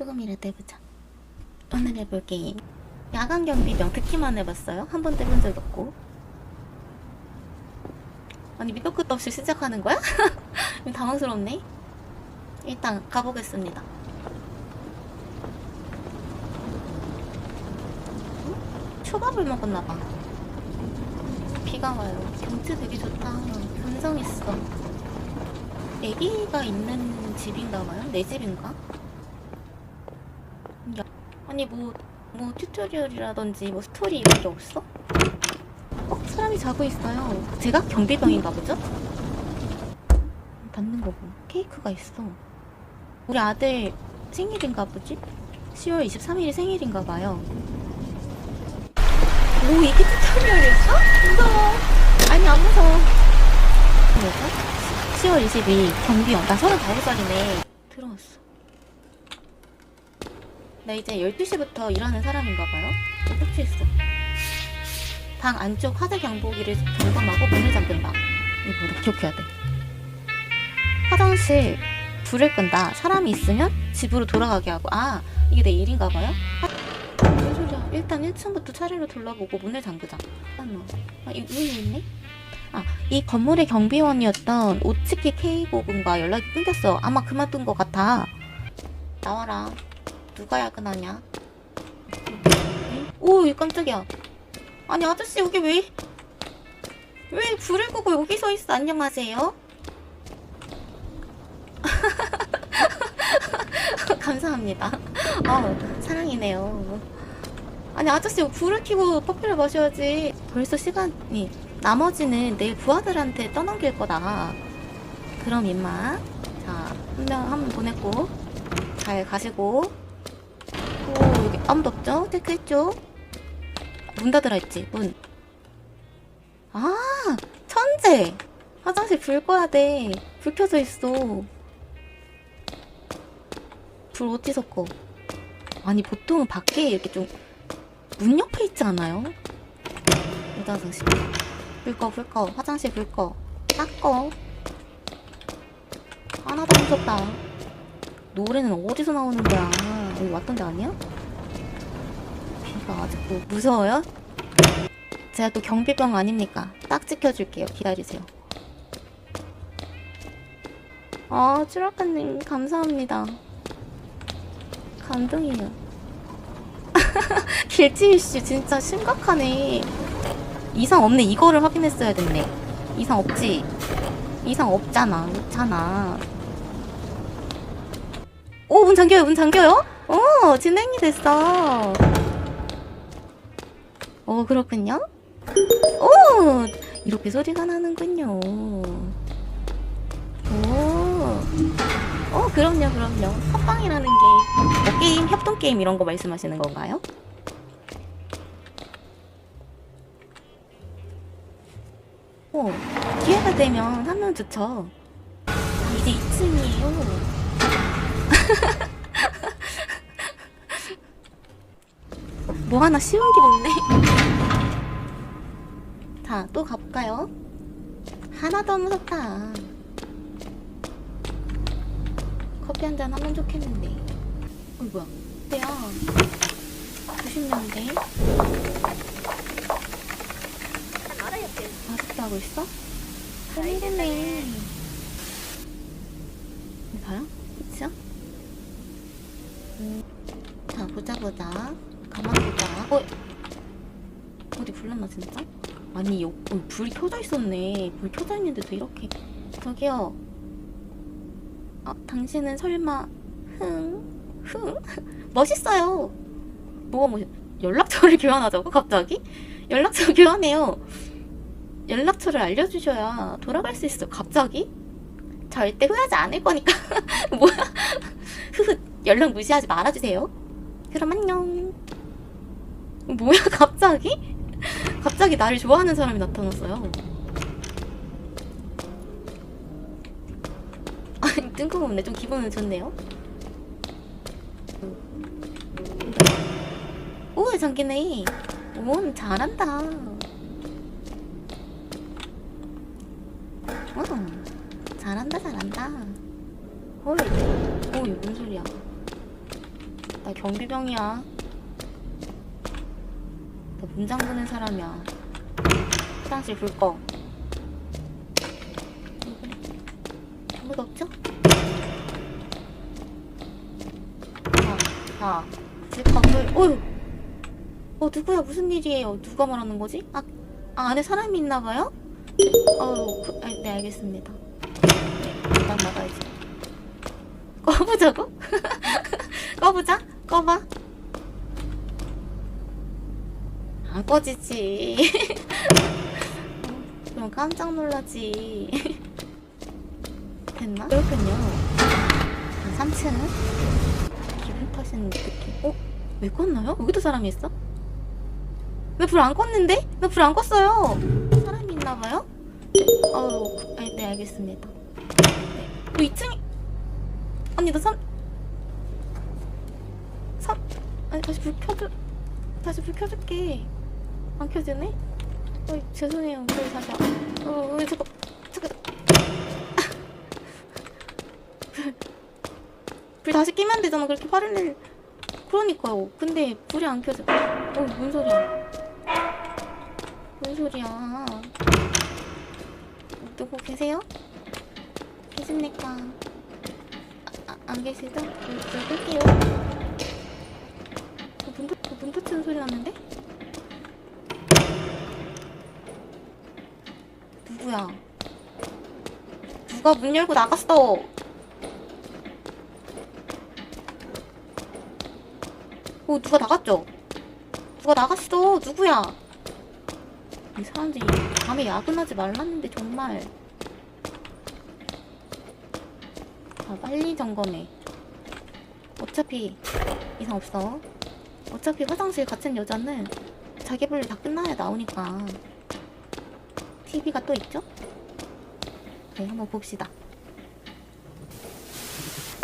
조금이라도 해보자. 오늘 해볼 게임. 야간 경비병 듣기만 해봤어요. 한 번도 해본 적 없고. 아니 밑도 끝도 없이 시작하는 거야? 당황스럽네. 일단 가보겠습니다. 응? 초밥을 먹었나봐. 비가 와요. 경치 되게 좋다. 감성 있어. 애기가 있는 집인가봐요? 내 집인가? 야, 아니 뭐, 뭐 튜토리얼이라든지 뭐 스토리 이런 게 없어? 어? 사람이 자고 있어요. 제가 경비병인가 보죠? 닫는 거 보. 케이크가 있어. 우리 아들 생일인가 보지? 10월 23일이 생일인가 봐요. 오, 이게 튜토리얼이었어? 무서워. 아니, 안 무서워. 뭐죠? 10월 22일 경비원. 나 35살이네. 들어왔어. 나 이제 12시부터 일하는 사람인가 봐요. 꽂혀 있어. 방 안쪽 화재 경보기를 점검하고 문을 잠근다. 이거 기억해야 돼. 화장실 불을 끈다. 사람이 있으면 집으로 돌아가게 하고. 아, 이게 내 일인가 봐요? 아, 무슨 소리야. 일단 1층부터 차례로 둘러보고 문을 잠그자. 잠깐만. 아, 이 문이 있네? 아, 이 건물의 경비원이었던 오츠키 K고군과 연락이 끊겼어. 아마 그만둔 것 같아. 나와라. 누가 야근하냐? 오, 이 깜짝이야. 아니, 아저씨, 여기 왜, 왜 불을 끄고 여기 서 있어? 안녕하세요? 감사합니다. 아, 사랑이네요. 아니, 아저씨, 불을 켜고 커피를 마셔야지. 벌써 시간이. 나머지는 내일 부하들한테 떠넘길 거다. 그럼 임마. 자, 한 명, 한번 보냈고. 잘 가시고. 오, 여기 아무도 없죠? 체크했죠? 문 닫으라 했지, 문. 아, 천재! 화장실 불 꺼야 돼. 불 켜져 있어. 불 어디서 꺼? 아니, 보통은 밖에 이렇게 좀, 문 옆에 있지 않아요? 여자 화장실. 불 꺼, 불 꺼. 화장실 불 꺼. 딱 꺼. 하나도 무섭다. 노래는 어디서 나오는 거야? 여기 왔던 데 아니야? 비가 아직도 무서워요? 제가 또 경비병 아닙니까? 딱 지켜줄게요. 기다리세요. 아, 추락한님 감사합니다. 감동이에요. 길치이씨 진짜 심각하네. 이상 없네. 이거를 확인했어야 됐네. 이상 없지? 이상 없잖아. 없잖아. 오, 문 잠겨요. 문 잠겨요? 오, 진행이 됐어. 오, 그렇군요. 오, 이렇게 소리가 나는군요. 오, 어, 그럼요, 그럼요. 합방이라는 게, 뭐 게임, 협동 게임 이런 거 말씀하시는 건가요? 오, 기회가 되면 하면 좋죠. 이제 2층이에요. 뭐 하나 쉬운 게 없네. 자, 또 가볼까요? 하나도 안 무섭다. 커피 한 잔 하면 좋겠는데. 어, 뭐야? 때야. 90년대. 아직도 하고 있어? 큰일이네. 봐요? 그쵸? 음, 자, 보자, 보자. 가만 보자. 어? 어디 불났나, 진짜? 아니, 여, 어, 불이 켜져 있었네. 불 켜져 있는데도 이렇게. 저기요. 아, 당신은 설마, 흥, 흥? 멋있어요. 뭐가 멋있, 연락처를 교환하자고? 갑자기? 연락처 교환해요. 연락처를 알려주셔야 돌아갈 수 있어. 갑자기? 절대 후회하지 않을 거니까. 뭐야? 흐흐, 연락 무시하지 말아주세요. 그럼 안녕. 뭐야, 갑자기? 갑자기 나를 좋아하는 사람이 나타났어요. 아니, 뜬금없네. 좀 기분은 좋네요. 오, 잠기네. 오, 잘한다. 어, 잘한다, 잘한다. 헐. 오, 이거 뭔 소리야. 나 경비병이야. 나 문장 보는 사람이야. 화장실 불 꺼. 아무도 없죠? 자, 자, 집밥을, 어휴! 어, 누구야? 무슨 일이에요? 누가 말하는 거지? 아, 아 안에 사람이 있나 봐요? 어우, 그, 아, 네, 알겠습니다. 네, 일단 나가야지. 꺼보자고? 꺼보자? 꺼봐. 안 꺼지지. 어, 그럼 깜짝 놀라지. 됐나? 그렇군요. 한 3층은? 기분 탓인 느낌. 어? 왜 껐나요? 여기도 사람이 있어? 왜 불 안 껐는데? 왜 불 안 껐어요? 사람이 있나봐요? 어우, 그- 아, 네, 알겠습니다. 네. 어, 2층이. 아니, 나 3. 3. 아니, 다시 불 켜줘. 다시 불 켜줄게. 안 켜지네? 어, 죄송해요. 저희 다시. 안- 어, 왜 자꾸. 자꾸. 불, 불 다시 끼면 되잖아. 그렇게 화를 낼. 그러니까요. 근데 불이 안 켜져. 어, 뭔 소리야. 뭔 소리야. 누구 계세요? 계십니까? 아, 아, 안 계시죠? 저, 저 끌게요. 어, 문, 닫- 어, 문 닫히는 소리 났는데? 누구야? 누가 문 열고 나갔어? 어, 누가 나갔죠? 누가 나갔어? 누구야? 이 사람들이 밤에 야근하지 말랐는데 정말. 자, 빨리 점검해. 어차피 이상 없어. 어차피 화장실 갇힌 여자는 자기 볼일 다 끝나야 나오니까. TV가 또 있죠? 네, 한번 봅시다.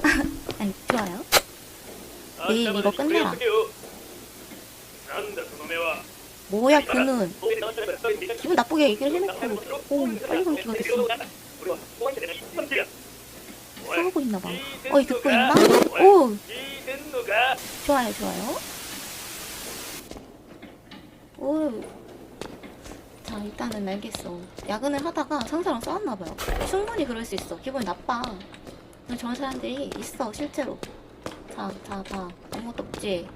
아니, 좋아요. 네, 이거 끝내라. 뭐야, 그는. 기분 나쁘게 얘기를 해놓고, 오, 빨리 감기가 됐어. 싸우고 있나봐. 어이, 듣고 있나? 오! 좋아요, 좋아요. 오, 자, 일단은 알겠어. 야근을 하다가 상사랑 싸웠나봐요. 충분히 그럴 수 있어. 기분이 나빠. 저런 사람들이 있어, 실제로. 자, 자, 봐. 아무것도 없지.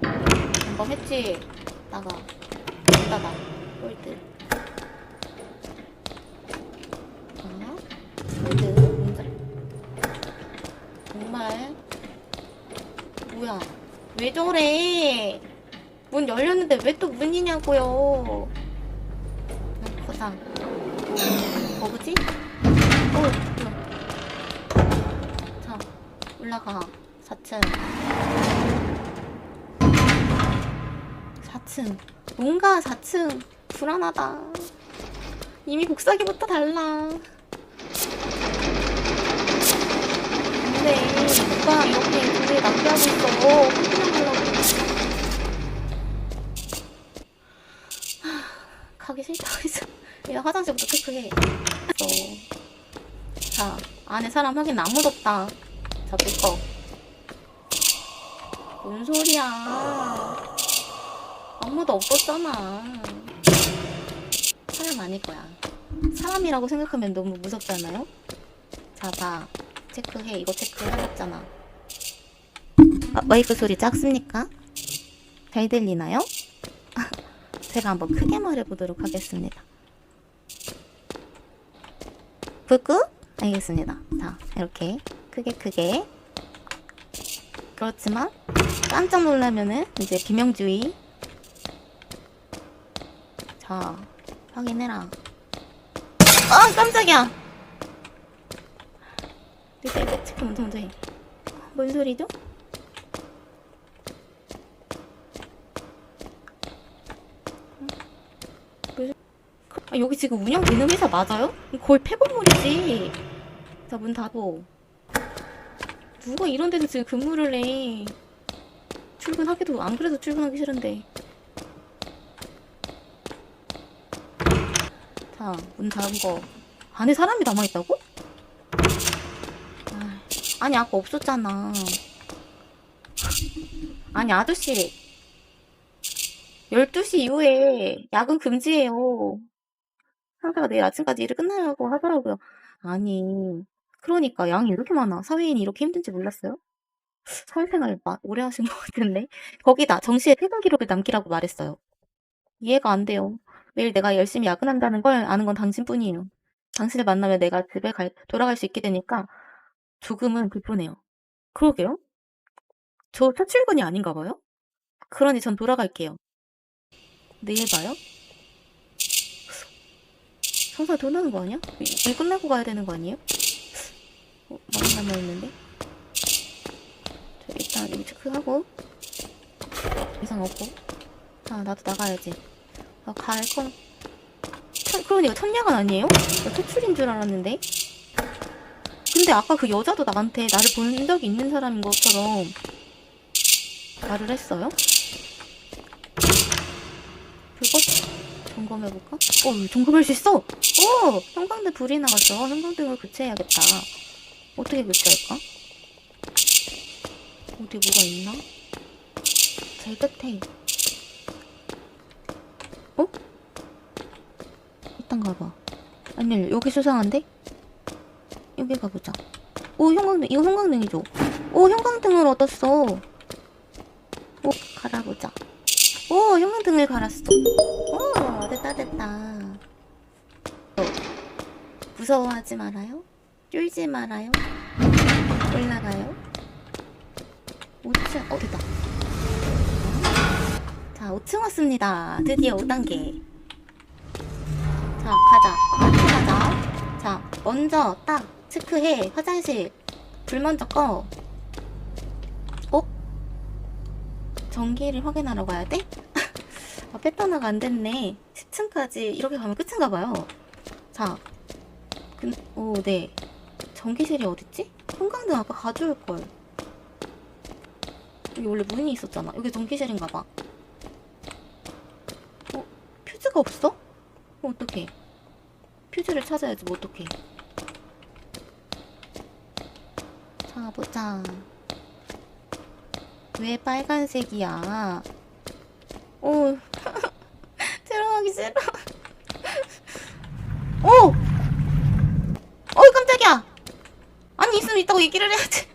점검했지. 나가. 문 닫아. 꼴드. 자, 꼴드. 문 닫- 정말. 뭐야. 왜 저래? 문 열렸는데 왜 또 문이냐고요? 뭐, 거부지? 어, 뭐야. 자, 올라가. 4층. 4층. 뭔가 4층. 불안하다. 이미 복사기부터 달라. 근데 누가 이렇게 돈을 낭비하고 있어. 사람 확인 아무도 없다. 자, 불 꺼. 뭔 소리야. 아무도 없었잖아. 사람 아닐 거야. 사람이라고 생각하면 너무 무섭잖아요? 자, 봐. 체크해. 이거 체크해봤잖아. 아, 마이크 소리 작습니까? 잘 들리나요? 제가 한번 크게 말해보도록 하겠습니다. 불 끄? 알겠습니다. 자, 이렇게 크게 크게. 그렇지만 깜짝 놀라면은 이제 비명주의. 자, 확인해라. 아, 깜짝이야. 일단 일단 체크 먼저 먼저 해. 뭔 소리죠? 아, 여기 지금 운영되는 회사 맞아요? 거의 폐건물이지. 자, 문 닫어. 누가 이런 데서 지금 근무를 해. 출근하기도, 안 그래도 출근하기 싫은데. 자, 문 닫은 거. 안에 사람이 남아있다고? 아, 아니, 아까 없었잖아. 아니, 아저씨. 12시 이후에 야근 금지예요. 상사가 내일 아침까지 일을 끝나려고 하더라고요. 아니, 그러니까 양이 이렇게 많아. 사회인이 이렇게 힘든지 몰랐어요? 사회생활 마- 오래 하신 것 같은데. 거기다 정시에 퇴근 기록을 남기라고 말했어요. 이해가 안 돼요. 매일 내가 열심히 야근한다는 걸 아는 건 당신뿐이에요. 당신을 만나면 내가 집에 갈, 돌아갈 수 있게 되니까 조금은 불편해요. 그러게요? 저 첫 출근이 아닌가 봐요? 그러니 전 돌아갈게요. 내일 봐요? 성사 돈 나는 거 아니야? 일, 일 끝나고 가야 되는 거 아니에요? 어, 많이 남아있는데? 저 일단 여기 체크하고 이상 없고 아 나도 나가야지 아, 갈 건... 천, 그러니까 천냥은 아니에요? 나 퇴출인 줄 알았는데 근데 아까 그 여자도 나한테 나를 본 적이 있는 사람인 것처럼 말을 했어요? 점검해볼까? 어, 점검할 수 있어! 오! 형광등 불이 나갔어. 형광등을 교체해야겠다. 어떻게 교체할까? 어디 뭐가 있나? 제일 끝에. 어? 이딴가 봐. 아니, 여기 수상한데? 여기 가보자. 오, 형광등, 이거 형광등이죠? 오, 형광등을 얻었어. 오, 갈아보자. 오, 형광 등을 갈았어. 오, 됐다, 됐다. 어, 무서워하지 말아요. 쫄지 말아요. 올라가요. 5층, 어, 됐다. 자, 5층 왔습니다. 드디어 5단계. 자, 가자. 빨리 가자. 자, 먼저 딱 체크해. 화장실. 불 먼저 꺼. 어? 전기를 확인하러 가야 돼? 아, 패턴화가 안 됐네. 10층까지 이렇게 가면 끝인가 봐요. 자, 근, 오, 네. 전기실이 어딨지? 형광등 아까 가져올 걸. 여기 원래 문이 있었잖아. 여기 전기실인가 봐. 어, 퓨즈가 없어? 어, 어떡해. 퓨즈를 찾아야지, 뭐 어떡해. 자, 보자. 왜 빨간색이야? 오, 들어가기 싫어. 오! 어이, 깜짝이야! 아니, 있으면 있다고 얘기를 해야지.